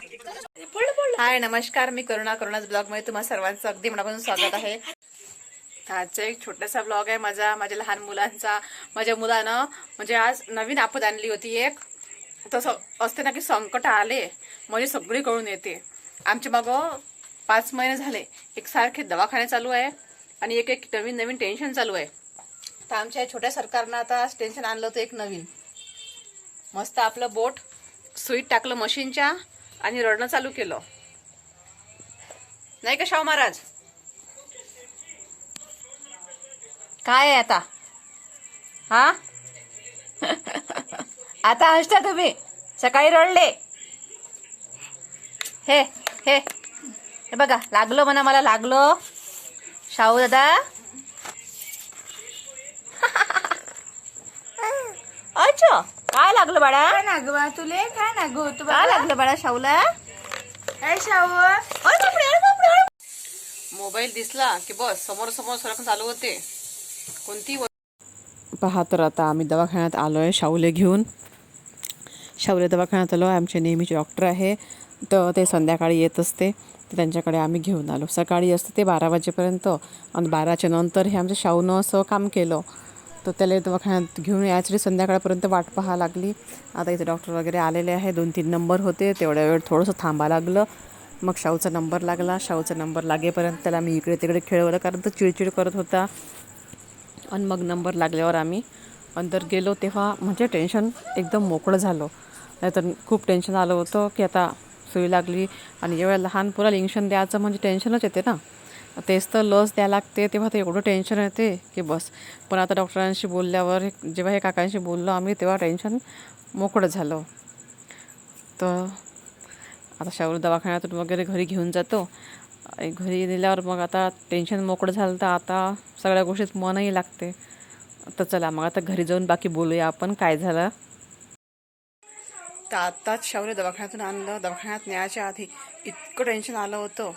हाय नमस्कार. मी करुणा करुणाच ब्लॉगमध्ये तुम्हाला सर्वांचं अगदी मनापासून स्वागत आहे. आजचा एक छोटासा ब्लॉग आहे माझा माझ्या लहान मुलांचा. माझ्या मुलानं म्हणजे आज नवीन आपद आणली होती एक. तसं असते ना की संकट आले म्हणजे सगळी कळून येते. आमचे मग पाच महिने झाले. एक सारखे दवाखाने चालू आहे आणि एक एक नवीन नवीन टेन्शन चालू आहे. तर आमच्या छोट्या सरकारनं आता टेन्शन आणलं होतं एक नवीन. मस्त आपलं बोट स्वीट टाकलं मशीनच्या. आणि रडणं चालू केलं. नाही का शाहू महाराज? काय आहे आता? हा? आता हसता तुम्ही? सकाळी रडले. हे हे. हे बघा लागलं म्हणा मला लागलं. शाहू दादा अच्छा काय लागलं बाळा? काय ना ग बा तुले? काय ना ग लागलं बाळा शाहूला? काय शाव मोबाईल दिसला की बस समोर समोर सरकून चालू होते. कोणती पहा तर आता आम्ही दवाखान्यात आलो आहे शाऊले घेऊन. शाऊले दवाखान्यात आलो आहे आमचे नेहमीचे डॉक्टर आहे. तर ते संध्याकाळी येत असते तर त्यांच्याकडे आम्ही घेऊन आलो. सकाळी असतं ते बारा वाजेपर्यंत आणि बाराच्या नंतर हे आमच्या शाहूनं असं काम केलं. तर त्याला दवाखान्यात घेऊन यायची. संध्याकाळपर्यंत वाट पाहा लागली. आता इथे डॉक्टर वगैरे आलेले आहे. दोन तीन नंबर होते. तेवढ्या वेळ थोडंसं थांबा लागलं. मग शाहूचा नंबर लागला. शाहूचा नंबर लागेपर्यंत त्याला मी इकडे तिकडे खेळवलं कारण तो चिडचिड करत होता. आणि मग नंबर लागल्यावर आम्ही अंदर गेलो तेव्हा म्हणजे टेन्शन एकदम मोकळं झालं. नाहीतर खूप टेन्शन आलं होतं की आता सुई लागली. आणि जेव्हा लहान पोराला इंजेक्शन द्यायचं म्हणजे टेन्शनच येते ना. तेच तर लस द्यायला लागते तेव्हा ते एवढं टेन्शन येते की बस. पण आता डॉक्टरांशी बोलल्यावर जेव्हा हे काकांशी बोललो आम्ही तेव्हा टेन्शन मोकळं झालं. तर आता शाहू दवाखान्यातून वगैरे घरी घेऊन जातो. घरी दिल्यावर मग आता टेन्शन मोकळं झालं तर आता सगळ्या गोष्टीत मनही लागते. तर चला मग आता घरी जाऊन बाकी बोलूया आपण काय झालं. तर आत्ताच शाहूने दवाखान्यातून आणलं. दवाखान्यात न्यायच्या आधी इतकं टेन्शन आलं होतं.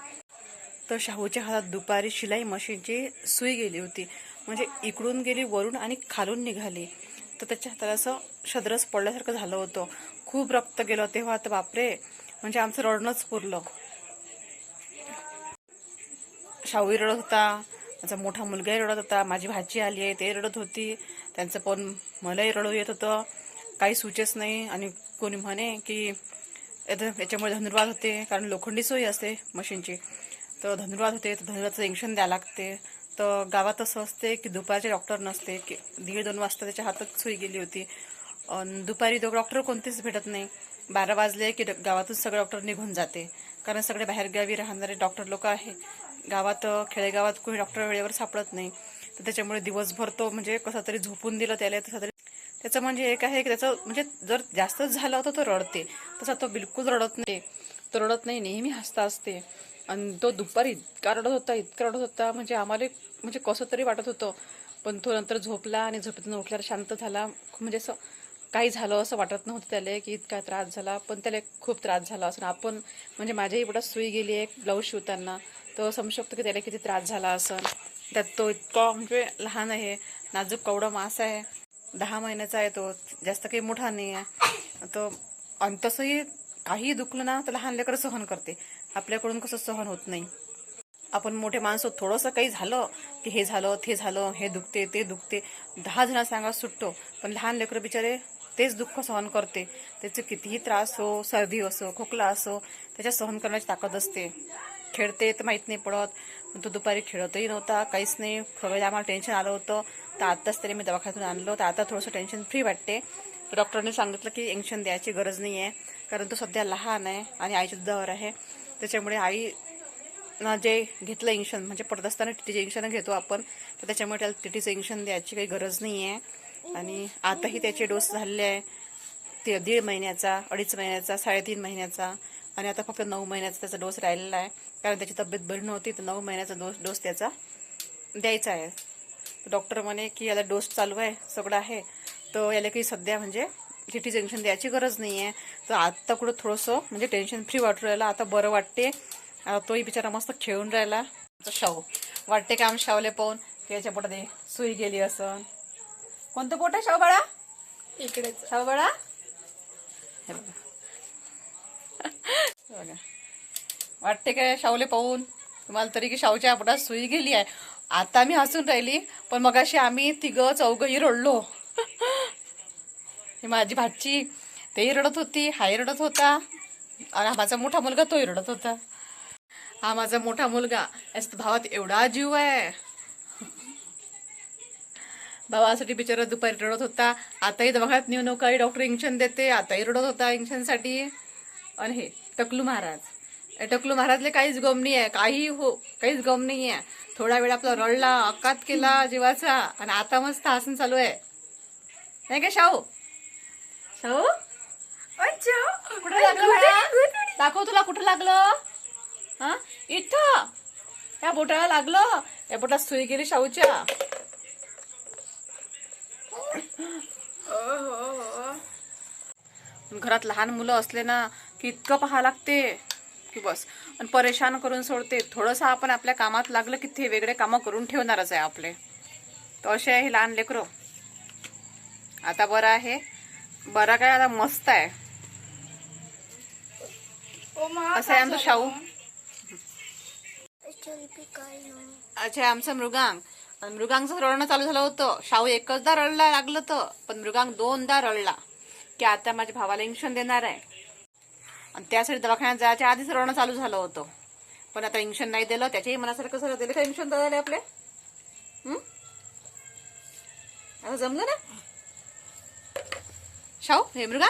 तर शाहूच्या हातात दुपारी शिलाई मशीनची सुई गेली होती. म्हणजे इकडून गेली वरून आणि खालून निघाली. तर त्याच्या हाताला असं शद्रस पडल्यासारखं झालं होतं. खूप रक्त गेलं तेव्हा. तर बापरे म्हणजे आमचं रडणंच पुरलं. शाहूही रडत होता माझा मोठा मुलगाही रडत होता माझी भाची आली आहे ते रडत होती त्यांचं पण मलाही रडू येत होतं. काही सुचेच नाही आणि कोणी म्हणे की याच्यामुळे धनुर्वाद होते कारण लोखंडी सोयी असते मशीनची. तर धनुर्वाद होते तर धनुर्वादचं इंजेक्शन द्यावं लागते. तर गावात असं असते की दुपारचे डॉक्टर नसते की दीड दोन वाजता त्याच्या हातात सुई गेली होती. दुपारी दोघं डॉक्टर कोणतेच भेटत नाही. बारा वाजले की ड- गावातून सगळे डॉक्टर निघून जाते. कारण सगळे बाहेरगावी राहणारे डॉक्टर लोक आहे. गावात खेडेगावात कोणी डॉक्टर वेळेवर सापडत नाही. तर त्याच्यामुळे दिवसभर तो म्हणजे कसा तरी झोपून दिलं त्याला तसा तरी त्याचं म्हणजे एक आहे की त्याचं म्हणजे जर जास्तच झालं होतं तो रडते. तसा तो बिलकुल रडत नाही. तो रडत नाही नेहमी हसता असते. आणि तो दुपारी इतका रडत होता इतका रडत होता म्हणजे आम्हाला म्हणजे कसं तरी वाटत होतं. पण तो नंतर झोपला आणि झोपेतून उठल्यावर शांत झाला. म्हणजे असं काही झालं असं वाटत नव्हतं त्याला की इतका त्रास झाला. पण त्याला खूप त्रास झाला असं. आपण म्हणजे माझ्याही पोटात सुई गेली आहे ब्लाऊज शिवताना तर समजू शकतो की त्याला किती त्रास झाला असं. त्यात तो इतका म्हणजे लहान आहे नाजूक कवडा मास आहे. दहा महिन्याचा आहे तो जास्त काही मोठा नाही आहे. तो आणि तसंही काही दुखलं ना तर लहान लेकरं सहन करते. आपल्याकडून कसं सहन होत नाही. आपण मोठे माणसं थोडंसं काही झालं की हे झालं ते झालं हे दुखते ते दुखते. दहा जणा सांगा सुटतो पण लहान लेकरं बिचारे तेच दुःख सहन करते. त्याचे कितीही त्रास हो सर्दी असो खोकला असो त्याच्या सहन करण्याची ताकद असते. खेळते तर माहीत नाही पडत. पण तो दुपारी खेळतही नव्हता काहीच नाही. सगळं आम्हाला टेन्शन आलं होतं. तर आत्ताच तरी मी दवाखान्यातून आणलं तर आता थोडंसं टेन्शन फ्री वाटते. डॉक्टरने सांगितलं की इंजेक्शन द्यायची गरज नाही आहे कारण तो सध्या लहान आहे आणि आईच्या दुधावर आहे. त्याच्यामुळे आई ना जे घेतलं इंजेक्शन म्हणजे पडत असताना टीटीचे इंजेक्शन घेतो आपण तर त्याच्यामुळे त्याला टीटीचं इंजेक्शन द्यायची काही गरज नाही आहे आणि आताही त्याचे डोस झालेले आहे. ते दीड महिन्याचा अडीच महिन्याचा साडेतीन महिन्याचा आणि आता फक्त नऊ महिन्याचा त्याचा डोस राहिलेला आहे. कारण त्याची तब्येत बरी नव्हती तर नऊ महिन्याचा डोस डोस त्याचा द्यायचा आहे. डॉक्टर म्हणे की याला डोस चालू आहे सगळं आहे. तर याला काही सध्या म्हणजे टीटीचं इंजेक्शन द्यायची गरज नाही आहे तर आत्ता कुठं थोडंसं म्हणजे टेन्शन फ्री वाटू राहिलं. आता बरं वाटते. तोही बिचारा मस्त खेळून राहिला. शाहू. वाटते का आम शावले पाहून? की याच्या पोटात सुई गेली असं कोणतं पोट आहे शाहू बाळा इकडेच. शाहू बाळा हे बघा. बघा. वाटते काय शावले पाहून? तुम्हाला तरी की शावच्या पोटात सुई गेली आहे. आता मी हसून राहिली पण मग अशी आम्ही तिघं चौघही रडलो. ही माझी भाची. तेही रडत होती हाही रडत होता. आणि हा माझा मोठा मुलगा तोही रडत होता. हा माझा मोठा मुलगा. याच्या भावात एवढा जीव आहे. भावासाठी बिचारा दुपारी रडत होता. आताही दवाखान्यात नेऊ नका डॉक्टर इंजेक्शन देते. आताही रडत होता इंजेक्शनसाठी आणि हे टकलू महाराज. टकलू महाराजले काहीच गम नाही आहे. काही हो काहीच गम नाही आहे. थोडा वेळ आपला रडला अकात केला जीवाचा. आणि आता मस्त हसन चालू आहे. नाही का शाहू? कुठं लागलं? दाखव तुला कुठं लागलं. हा? इथं. या बोटाला लागलं. या बोटात सुई गेली शाहूच्या. घरात लहान मुलं असले ना की इतकं पाहा लागते. की बस. आणि परेशान करून सोडते. थोडंसं आपण आपल्या कामात लागलं की ते वेगळे कामं करून ठेवणारच आहे आपले. तर असे आहे लहान लेकरं. आता बरं आहे. बरं काय आता मस्त आहे. असं आहे आमचं शाहू? अच्छा आमचं मृगांग. आणि मृगांगचं रडणं चालू झालं होतं. शाहू एकचदा रडला लागलं तर. पण मृगांग दोनदा रडला की आता माझ्या भावाला इंजेक्शन देणार आहे. आणि त्यासाठी दवाखान्यात जायच्या आधीच रडणं चालू झालं होतं. पण आता इंजेक्शन नाही दिलं त्याच्याही मनासारखं सगळं दिलं का इंजेक्शन झाले आपले? हं? आता जमलं ना? शाहू हे मृगा.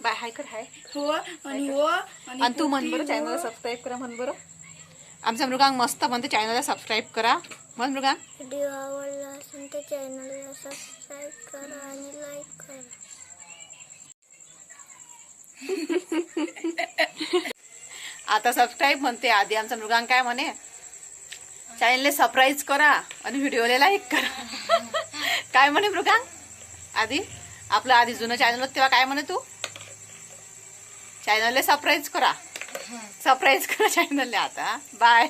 बाय हाय कर हाय. हो आणि हो आणि तू म्हण बरं चॅनलला सबस्क्राईब करा म्हण बरं. आमचा मृगांग मस्त म्हणते चॅनलला सबस्क्राईब करा. म्हण मृगांग व्हिडिओ आवडला असेल तर चॅनलला सबस्क्राईब करा आणि लाईक करा. आता सबस्क्राईब म्हणते आधी आमचा मृगांग काय म्हणे? चॅनलने सरप्राईज करा आणि व्हिडिओला लाईक करा. काय म्हणे मृगांग आधी? आपलं आधी जुनं चॅनल होतं तेव्हा काय म्हणे तू? चॅनलला सरप्राईज करा. सरप्राईज करा चॅनलला आता. बाय